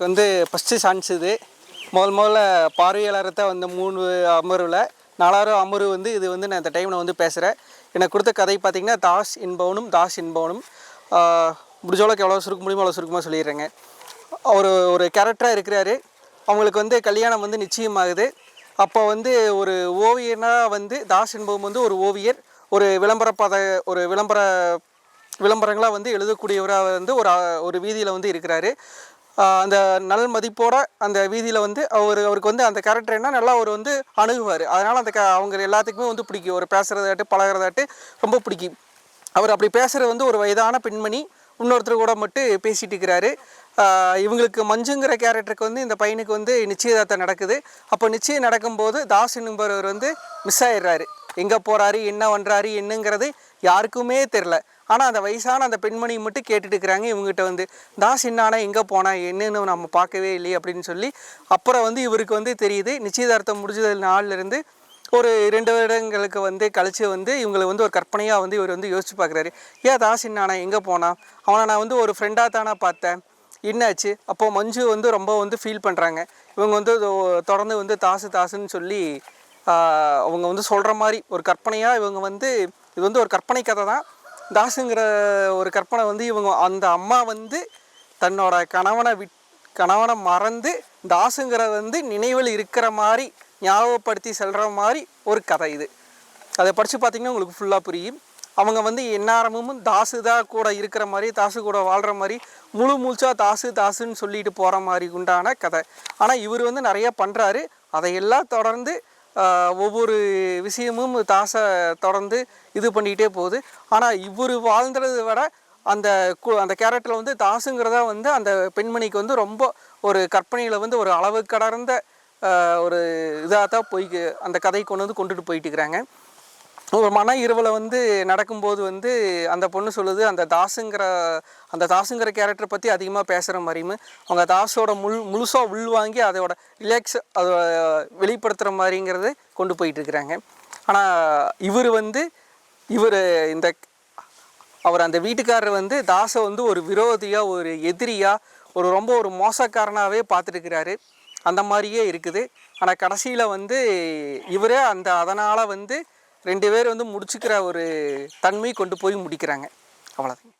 வந்து first chance இது. முதல் முதல்ல பார்வையாளரத்தை வந்து மூணு அமர்வில் நாலாவது அமர்வு வந்து இது வந்து நான் இந்த டைமில் வந்து பேசுகிறேன் எனக்கு கொடுத்த கதை பார்த்திங்கன்னா தாஸ் என்பவனும் தாஸ் என்பவனும் ஆஹ், எவ்வளோ சுருக்க முடியுமோ அவ்வளோ சுருக்கமாக சொல்லிடுறேங்க. அவர் ஒரு கேரக்டராக இருக்கிறாரு. அவங்களுக்கு வந்து கல்யாணம் வந்து நிச்சயமாகுது. அப்போ வந்து ஒரு ஓவியனாக வந்து தாஸ் என்பவன் வந்து ஒரு ஓவியர் ஒரு விளம்பர பத ஒரு விளம்பர விளம்பரங்களாக வந்து எழுதக்கூடியவராக வந்து ஒரு ஒரு வீதியில் வந்து இருக்கிறாரு. அந்த நல் மதிப்போட அந்த வீதியில் வந்து அவர் அவருக்கு வந்து அந்த கேரக்டர் என்ன நல்லா அவர் வந்து அணுகுவார். அதனால் அந்த க அவங்க எல்லாத்துக்குமே வந்து பிடிக்கும். ஒரு பேசுகிறதாட்டு பழகிறதாட்டு ரொம்ப பிடிக்கும். அவர் அப்படி பேசுகிறது வந்து ஒரு வயதான பெண்மணி இன்னொருத்தர் கூட மட்டும் பேசிகிட்டு இருக்கிறாரு. இவங்களுக்கு மஞ்சுங்கிற கேரக்டருக்கு வந்து இந்த பையனுக்கு வந்து நிச்சயதார்த்தம் நடக்குது. அப்போ நிச்சயம் நடக்கும்போது தாஸ் என்பவர் வந்து மிஸ் ஆயிடுறாரு. எங்கே போகிறாரு என்ன பண்ணுறாரு என்னங்கிறது யாருக்குமே தெரில ஆனால் அந்த வயசான அந்த பெண்மணி மட்டும் கேட்டுட்டு இருக்கிறாங்க இவங்ககிட்ட வந்து தாஸ் என்னானா எங்கே போனா? என்னன்னு நம்ம பார்க்கவே இல்லையே அப்படின்னு சொல்லி அப்புறம் வந்து இவருக்கு வந்து தெரியுது. நிச்சயதார்த்தம் முடிஞ்சது நாள்லேருந்து ஒரு ரெண்டு வருடங்களுக்கு வந்து கழித்து வந்து இவங்களை வந்து ஒரு கற்பனையாக வந்து இவர் வந்து யோசிச்சு பார்க்குறாரு. ஏன் தாஸ் என்னானா எங்கே போனான் அவனை நான் வந்து ஒரு ஃப்ரெண்டாக தானே பார்த்தேன். என்னாச்சு? அப்போது மஞ்சு வந்து ரொம்ப வந்து ஃபீல் பண்ணுறாங்க இவங்க வந்து தொடர்ந்து வந்து தாசு தாசுன்னு சொல்லி அவங்க வந்து சொல்கிற மாதிரி ஒரு கற்பனையாக இவங்க வந்து இது வந்து ஒரு கற்பனை கதை தான். தாசுங்கிற ஒரு கற்பனை வந்து இவங்க அந்த அம்மா வந்து தன்னோட கணவனை விட் கணவனை மறந்து தாசுங்கிற வந்து நினைவில் இருக்கிற மாதிரி ஞாபகப்படுத்தி செல்கிற மாதிரி ஒரு கதை இது. அதை படித்து பார்த்தீங்கன்னா உங்களுக்கு ஃபுல்லாக புரியும். அவங்க வந்து எந்நேரமும் தாசு தான் கூட இருக்கிற மாதிரி தாசு கூட வாழ்கிற மாதிரி முழு மூச்சா தாசு தாசுன்னு சொல்லிட்டு போகிற மாதிரி உண்டான கதை. ஆனால் இவர் வந்து நிறையா பண்ணுறாரு அதையெல்லாம் தொடர்ந்து ஒவ்வொரு விஷயமும் தாசை தொடர்ந்து இது பண்ணிக்கிட்டே போகுது. ஆனால் இவர் வாழ்ந்ததை விட அந்த கு அந்த கேரக்டரில் வந்து தாசுங்கிறதா வந்து அந்த பெண்மணிக்கு வந்து ரொம்ப ஒரு கற்பனையில் வந்து ஒரு அளவு கடந்த ஒரு இதாக தான் போய் அந்த கதை கொண்டு வந்து கொண்டுட்டு போயிட்டு இருக்கிறாங்க. ஒரு மன இரவில் வந்து நடக்கும்போது வந்து அந்த பொண்ணு சொல்லுது அந்த தாசுங்கிற அந்த தாசுங்கிற கேரக்டர் பற்றி அதிகமாக பேசுகிற மாதிரியும் அவங்க தாஸோட முள் முழுசாக உள்வாங்கி அதோட ரிலாக்ஸ் அதை வெளிப்படுத்துகிற மாதிரிங்கிறது கொண்டு போயிட்டுருக்குறாங்க ஆனால் இவர் வந்து இவர் இந்த அவர் அந்த வீட்டுக்காரர் வந்து தாஸை வந்து ஒரு விரோதியாக ஒரு எதிரியாக ஒரு ரொம்ப ஒரு மோசக்காரனாகவே பார்த்துட்டுருக்கிறாரு அந்த மாதிரியே இருக்குது. ஆனால் கடைசியில் வந்து இவரே அந்த அதனால் வந்து ரெண்டு பேர் வந்து முடிச்சுக்கிற ஒரு தன்மை கொண்டு போய் முடிக்கிறாங்க. அவ்வளோதான்